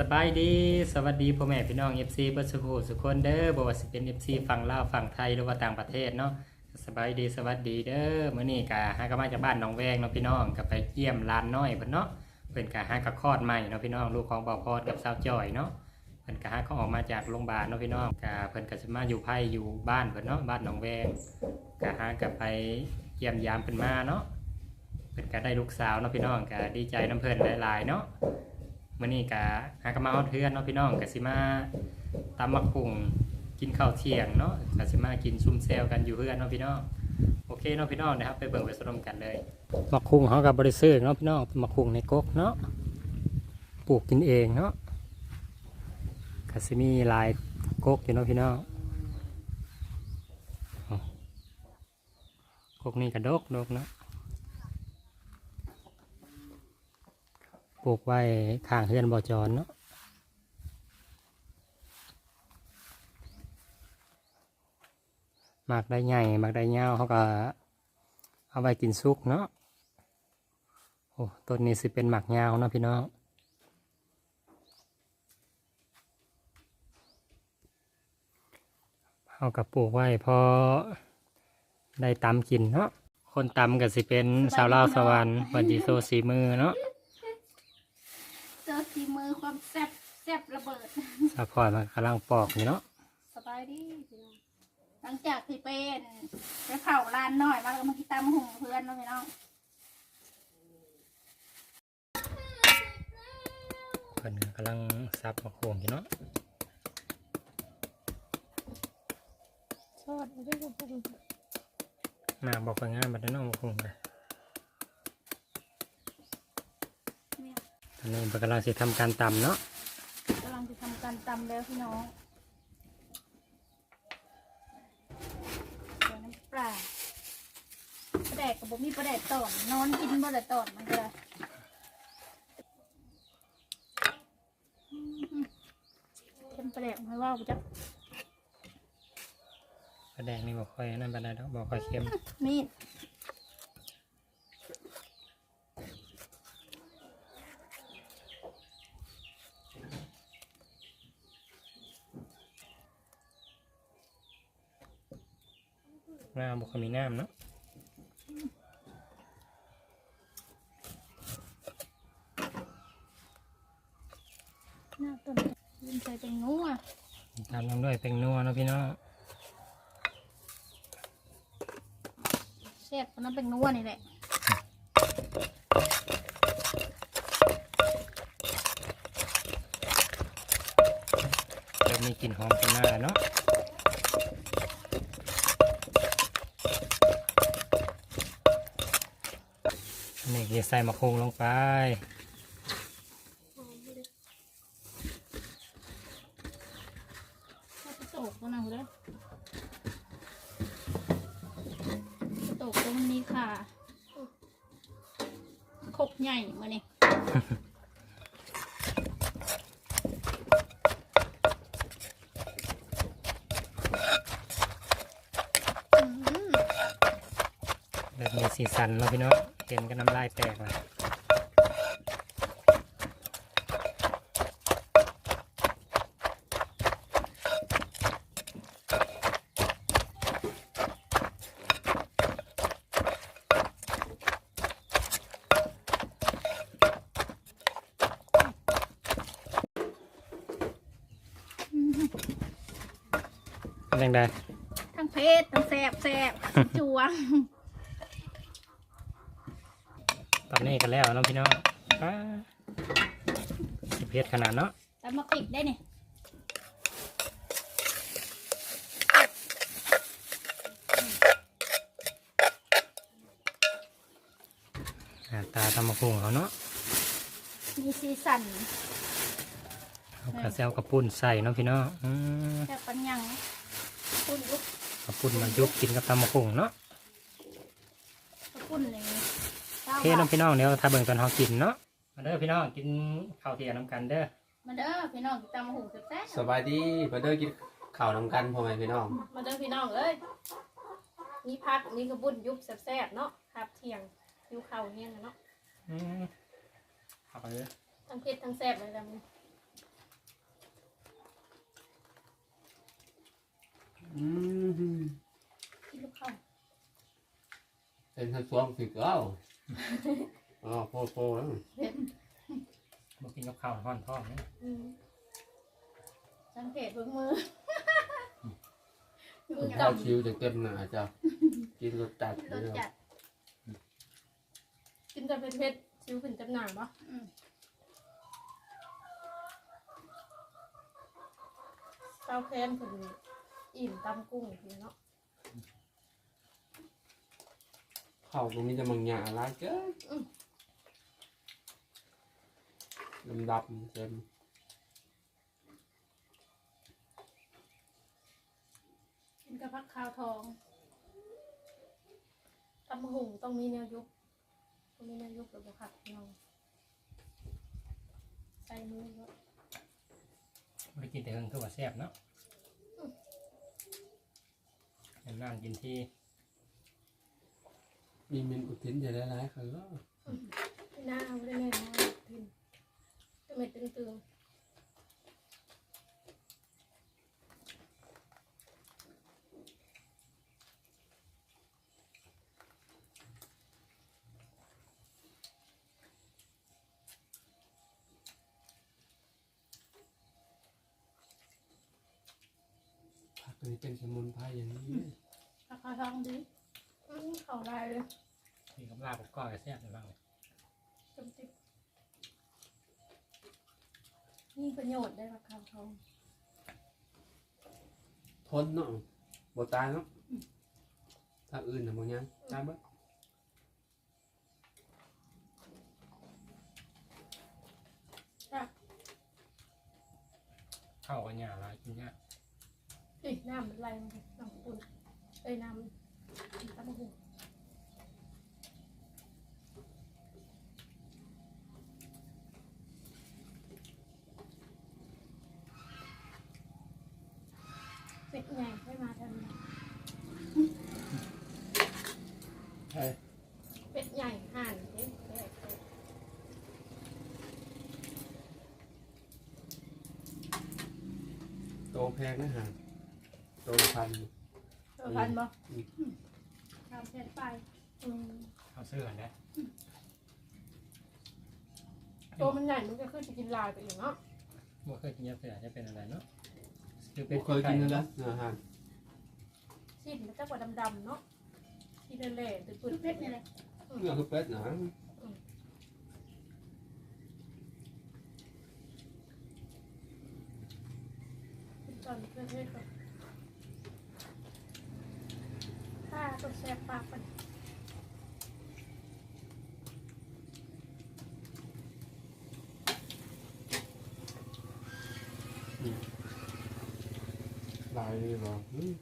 สบายดีสวัสดีพ่อแม่พี่น้อง FC เบิร์สุขสุขคนเด้อบ่ว่าสิเป็น FC ฝั่งลาวฝั่งไทยหรือว่าต่างประเทศเนาะสบายดีสวัสดีเด้อมื้อนี้ก็หากนมาจากบ้านหนองแวงเนาะพี่น้องก็ไปเยี่ยมร้านน้อยเพิ่นเนาะเพิ่นก็หากระคลอดใหม่เนาะพี่น้องลูกของบ่าวพอดกับสาวจ้อยเนาะเพิ่นก็หาเขาออกมาจากโรงพยาบาลเนาะพี่น้องก็เพิ่นก็สิมาอยู่ไผอยู่บ้านเพิ่นเนาะบ้านหนองแวงก็หากับไปเยี่ยมยามเพิ่นมาเนาะเพิ่นก็ได้ลูกสาวเนาะพี่น้องก็ดีใจน้ำเพิ่นหลายๆเนาะ มื่อนี้กะหากมาเอาเทือนเนาะพี่น้องกะสิมาตำมักกุ่งกินข้าวเที่ยงเนาะกะสิมากินซุ่มแซวกันอยู่เพื่อนเนาะพี่น้องโอเคเนาะพี่น้องนะครับไปเบิ่งไปสรมกันเลยมักคุงเขากับบริซื้อเนาะพี่น้องมักคุงในกกเนาะปลูกกินเองเนาะกะสิมีลายกกอยู่เนาะพี่น้องอ๋อกกนี่กระดกดกเนาะ ปลูกไว้ข้างเฮือนบ่อจรเนาะหมากได้ใหญ่หมากได้ยาวเขาก็เอาไว้กินซุกเนาะโอ้ต้นนี้สิเป็นหมากยาวเนาะพี่น้องเอากับปลูกไว้พอได้ตำกินเนาะคนตำก็สิเป็นสาวลาวสวรรค์วันดีโซสีมือเนาะเจอทีมือความแซ่บแซ่บระเบิด สะพอยมันกำลังปอกอยู่เนาะสบายดีพี่น้องหลังจากที่เป็นไปเผาร้านหน่อยมาแล้วก็มากินตามหุ่งเพื่อนเนาะพี่น้องเพิ่นก็กำลังซับมะโขงอยู่เนาะชอดไม่ได้ก็พูดหน้าบอกไปงานบัดนี้เน้องมะโขงเลยตอน นี้เพิ่นกำลังสิทำการตำเนาะกำลังจะทำการตำแล้วพี่น้องเดี๋ยวน้ำปลาปลาแดกกับบ่มีปลาแดกตอนนอนกินปลาแดกตอนมันก็ได้อืมเค็มปลาแดกไม่ว่ากูจะปลาแดงนี่บอกค่อยนั่นปลาแดงดอกบอกค่อยเค็มมีด หน้าบอกค่อยมีน้ำเนาะหน้าต้นยินใส่เป็นงัวตามลงด้วยเป็นนัวเนาะพี่น้องแซ่บเพราะนั้นเป็นงัวนี่แหละเริ่มมีกลิ่นหอมขึ้นมาแล้วเนาะอันนี้ก็ จะใส่มะโขงลงไปถ้าไปโตกก็นะเลยโตกตัวมันมีขาคกใหญ่มานี่อืมเริ่มมีสีสันแล้วพี่น้อง เห็นก็น้ำลายแตกแล้วเป็นยังไงทั้งเพชรทั้งแสบแสบจวง ตอ นนี้กันแล้วเน้องพี่น้องป้าสิเผ็ดขนาดเนาะแต่มาปิดได้เนี่ยหน้าตาตำมะพุงเขาเนาะมีสีสันเอากระเซลกระปุ่นใส่เนาะพี่น้องอืมแซ่บปัญญังปุ้นลุกกระปุ่นมายุบกินกับตำมะพุงเนาะปุ้นเลยโอเค เคน้องพี่น้องเดี๋ยวถ้าเบิ่งตอนเฮากินเนาะมาเด้อพี่น้องกินข้าวเทียนน้ำกันเด้อมาเด้อพี่น้องตำหูแซ่บสบายดีมาเด้อกินข้าวน้ำกันพ่อแม่พี่น้อง มาเด้อพี่น้องเอ้ยมีพักมีกระบุญยุบแซ่บเนาะครับเทียงยูข้าวเที่ยงเนาะอืมข้าวทั้งเผ็ดทั้งแซ่บเลยจ้ะมึงอืมกินข้าวเป็นทั้งสวงสิเก้า อ๋อโปโปแล้วบ่กินกับข้าวห้อนท้องนะอืมสังเกตเบิ่งมือมือข้าวกำชิวจะเต็มหนาจ้ะกินรสจัดรสจัดกินแต่เผ็ดๆชิวขึ้นจำหน่ายปะอืมเต้าแค้นถึงอิ่มตำกุ้งทีเนาะ ข้าวตรงนี้จะมังหยาอะไรเจ้ดำดำเต็มกินกับผักขาวทองตำหุ่งต้องมีแนวยุบต้องมีแนวยุบหรือบ่ขัดเราใส่มือเนาะบ่ได้กินแต่เฮิงคือว่าแซ่บเนาะนานๆกินที่ มีเมนอุทินจะได้หลายคนแล้วหน้าเอาได้แน่นอนทินจะไม่ตึงๆผักนี้เป็นสมุนไพรอย่างนี้ผักขาวทองดี อืมเขาได้เลยกินกับลาบกับก้อยก็แซ่บอยู่บ้างเลยจำติดนี่ประโยชน์ได้ราคาทองทนเนาะบ่ตายเนาะถ้าอื่นน่ะบ่ยังตายเบิดข้าวกับหญ้าหลายกินยากนี่น้ำมันไหลมาเลยน้ำปุ่นเอ้ยน้ำตำหุ่ง เป็ดใหญ่ให้มาทำไมใช่เป็ดใหญ่ห่านเอ๊ะเอ๊ะเอ๊ะโตแพงนะฮะโตพันตัวพันบ่ทำแทน ไปอืมเอาซื้อกันได้ตัวมันใหญ่มันก็ขึ้นจะกินลายไปอีกเนาะบ่เคยกินยาเสือจะเป็นอะไรเนาะคือบ่เคยกินเลยนะเนื้ออาหารชิ้นมันจะกว่าดำๆเนาะที่เละๆตึปืนดเพชรนี่แหละเนื้อคือเป็ดนะๆตอนเพื่อนๆก่อนถ้าตัวแซ่บปากมันลายนี่บ่อืม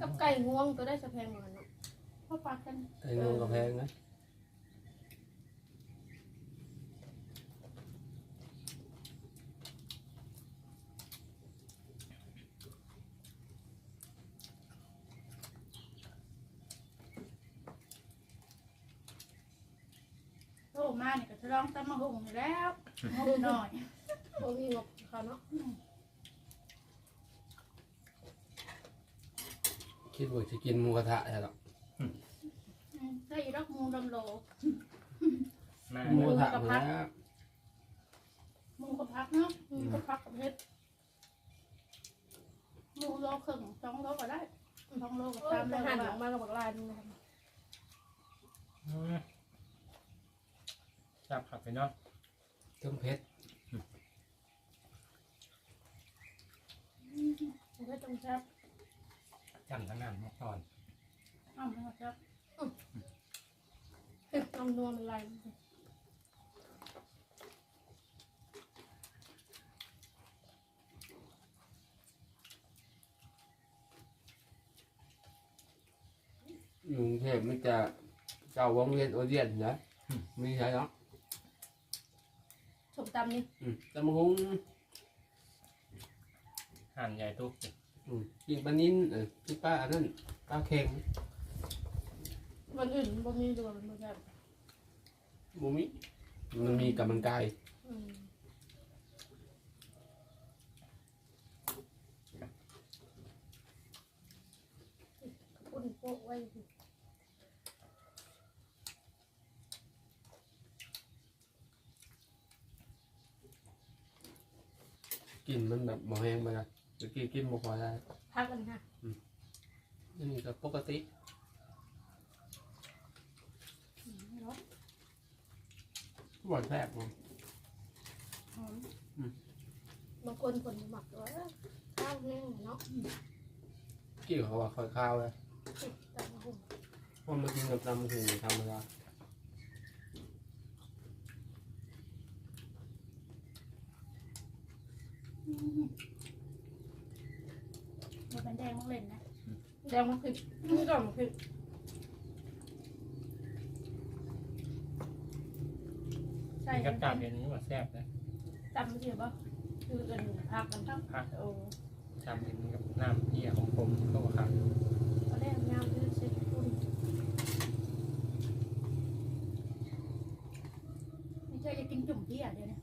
กับไก่งวงตัวได้สะแพงเหมือนกันเนาะพ่อปากกัน ไอ้งงกับแพงนะ โตมาเนี่ยก็จะลอ งตำมะฮุงอยู่แล้วงบหน่อยโอ้มีงบเขาเนาะคิดว่าจะกินหมูกระทะใช่หรออืมได้อีรักมูดำโลมาหมูกระทะหมดแล้วหมูกับพักเนาะอืมก็พักกับเฮ็ดหมูโลครึ่งสองโลก็ได้สองโลกับโอ้ยสามโลจะก็หั่นได้ออกมากับบักลายนึงนะครับอืมจับขับไปเนาะ เครื่องเพชรมันก็ต้องแซ่บจำทั้งนั้นมาก่อน อ้าวมันครับน้ำนวลมันไหลอยู่กรุงเทพมันจะเจ้าวงเวียนโอเดียนนะมีใช่หรอสม ตำนี่อืมตำบักหุงหั่นใหญ่ตุ๊กอืมกินปลานิ้นเออกินปลาอันนั้นปลาเค็งวันอื่นบ่มีดูมันบ่แซ่บบุมิมันมีกำลังกายออืมปุ่นโปะไว้ กินมันแบบบ่แห้งไปละตะกี้กินบ่พอได้พักกันค่ะนี่ก็ปกติอืมเนาะหวานแซ่บบ่หอมบางคนคนหมักว่าข้าวแห้งเนาะกี่เขาว่าค่อยข้าวเลยติดตามหุ่นเพราะมันกินกับตำถึงธรรมดา มมันเป็นแดงมากเลยนะแดงมันคือนี่ก็มันคือใช่นี่กับจับเดี๋ยวนี้ว่าแซ่บนะจำไม่ได้ปะคือเอินพักกันทั้งพักโอ้จับเดี๋ยวนี้กับน้ำเยี่ยของผมก็ว่าครับ ตอนแรกงามคือเซ็ตปุ่น ไม่ใช่จะกินจุ่มพี่อะเดี๋ยวนี้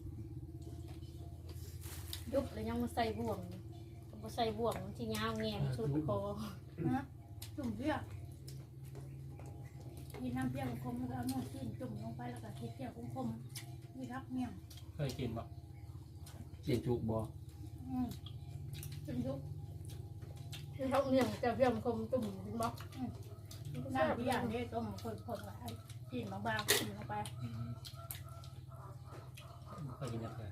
ยุบแล้วยังมาใส่บ่วงก็บ่ใส่บ่วงที่ยาวแงงสุดคอนะจุ่มพี่อะกินน้ำเปรี้ยวคมๆแล้วก็เอาหม้อจิ้มจุ่มลงไปแล้วก็เทเจียวคมๆมีรักเมี่ยงเคยกินบ่กินจุกบ่อืมจุ่มยุกคือเขาเนี่ยจะเพียมคมจุ่มเห็นบ่น้ำพี่อะเนี่ยต้มคนๆไว้จิ้มบางๆจิ้มลงไปอืมบ่เคยกินจังเลย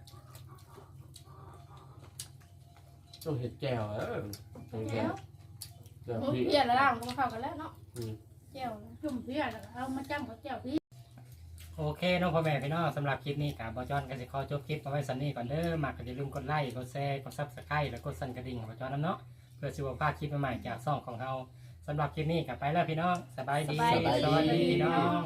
ต้องเห็ดแจ่วเออต้องแจ่แล้ววแจ่วมันพริกเปลี่ยนแล้วล่างก็มาเข้ากันแล้วเนาะอืมแก้วนะจุ่มพี่อะแล้วก็เอามาจ้ำกับเจียวพี่โอเคน้องพ่อแม่พี่น้องสำหรับคลิปนี้กับบอจอนก็จะขอจบคลิปเอาไว้สันนี้ก่อนเด้อมากก็อย่าลืมกดไลค์กดแชร์กดซับสไครต์แล้วกดสั่นกระดิ่งของบอจอนน้ำเนาะเพื่อสิบพลาดคลิปใหม่ๆจากซ่องของเราสำหรับคลิปนี้กับไปแล้วพี่น้องสบายดีสบายดีสวัสดีพี่น้อง